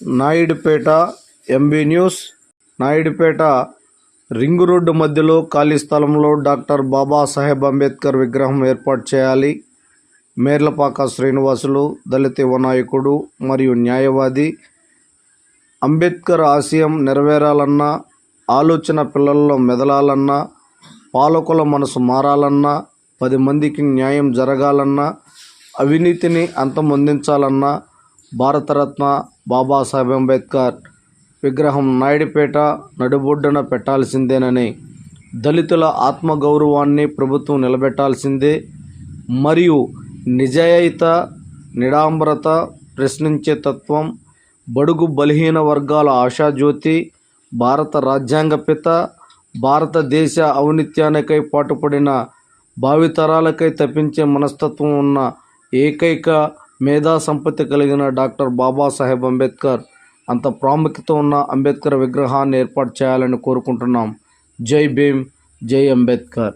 Naidupeta MB news Naidupeta ring road మధ్యలో ఖాళీ స్థలంలో డాక్టర్ బాబాసాహెబ్ అంబేద్కర్ విగ్రహం ఏర్పాటు చేయాలి. మేర్లపాక శ్రీనివాసులు దళిత యువ నాయకుడు మరియు న్యాయవాది అంబేద్కర్ ఆశయం నెరవేరాలన్నా ఆలోచన పిల్లల్లో మెదలాలన్నా పాలకుల మనసు మారాలన్నా పది మందికి న్యాయం జరగాలన్నా అవినీతిని అంతమొందించాలన్నా భారతరత్న బాబాసాహెబ్ అంబేద్కర్ విగ్రహం నాయుడుపేట నడుబొడ్డున పెట్టాల్సిందేనని దళితుల ఆత్మగౌరవాన్ని ప్రభుత్వం నిలబెట్టాల్సిందే మరియు నిజాయిత నిడాంబరత ప్రశ్నించే తత్వం బడుగు బలహీన వర్గాల ఆశాజ్యోతి భారత రాజ్యాంగ పిత భారతదేశ ఔన్నత్యానికై పాటుపడిన భావితరాలకై తప్పించే మనస్తత్వం ఉన్న ఏకైక మేధా సంపత్తి కలిగిన డాక్టర్ బాబాసాహెబ్ అంబేద్కర్ అంత ప్రాముఖ్యత ఉన్న అంబేద్కర్ విగ్రహాన్ని ఏర్పాటు చేయాలని కోరుకుంటున్నాం. జై భీమ్ జై అంబేద్కర్.